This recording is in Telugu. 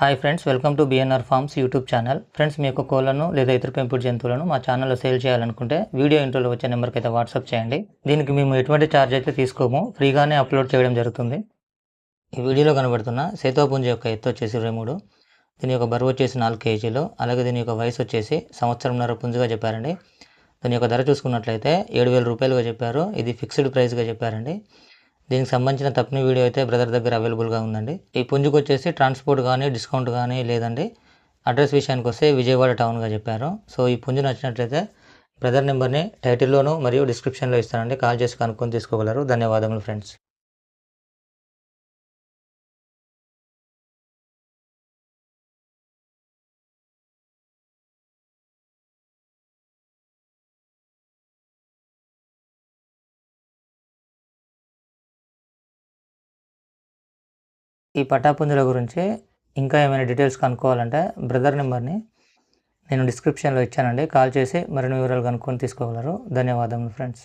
Hi friends welcome to BNR farms YouTube channel friends మీ యొక్క కోళ్ళను లేదా ఇతర పెంపుడు జంతువులను మా ఛానల్లో సేల్ చేయాలనుకుంటే వీడియో ఇంట్రోలో వచ్చే నెంబర్కి అయితే వాట్సాప్ చేయండి. దీనికి మేము ఎటువంటి ఛార్జ్ అయితే తీసుకోము ఫ్రీగానే అప్లోడ్ చేయడం జరుగుతుంది. ఈ వీడియోలో కనబడుతున్న సేతోపుంజ యొక్క ఎత్తు వచ్చేసి ఇరవై మూడు దీని యొక్క బరువు వచ్చేసి నాలుగు కేజీలు అలాగే దీని యొక్క వయసు వచ్చేసి సంవత్సరంన్నర పుంజుగా చెప్పారండి. దీని యొక్క ధర చూసుకున్నట్లయితే ఏడు వేల రూపాయలుగా చెప్పారు ఇది ఫిక్స్డ్ ప్రైస్గా చెప్పారండి. దీనికి సంబంధించిన తప్పని వీడియో అయితే బ్రదర్ దగ్గర అవైలబుల్గా ఉందండి. ఈ పుంజుకు వచ్చేసి ట్రాన్స్పోర్ట్ కానీ డిస్కౌంట్ కానీ లేదండి. అడ్రస్ విషయానికి వస్తే విజయవాడ టౌన్గా చెప్పారు. సో ఈ పుంజు నచ్చినట్లయితే బ్రదర్ నెంబర్ని టైటిల్లోను మరియు డిస్క్రిప్షన్లో ఇస్తానండి. కాల్ చేసి కనుక్కొని తీసుకోగలరు. ధన్యవాదములు ఫ్రెండ్స్. ఈ పటాపుంజుల గురించి ఇంకా ఏమైనా డీటెయిల్స్ కనుక్కోవాలంటే బ్రదర్ నెంబర్ని నేను డిస్క్రిప్షన్లో ఇచ్చానండి. కాల్ చేసి మరిన్ని వివరాలు కనుక్కొని తీసుకోగలరు. ధన్యవాదములు ఫ్రెండ్స్.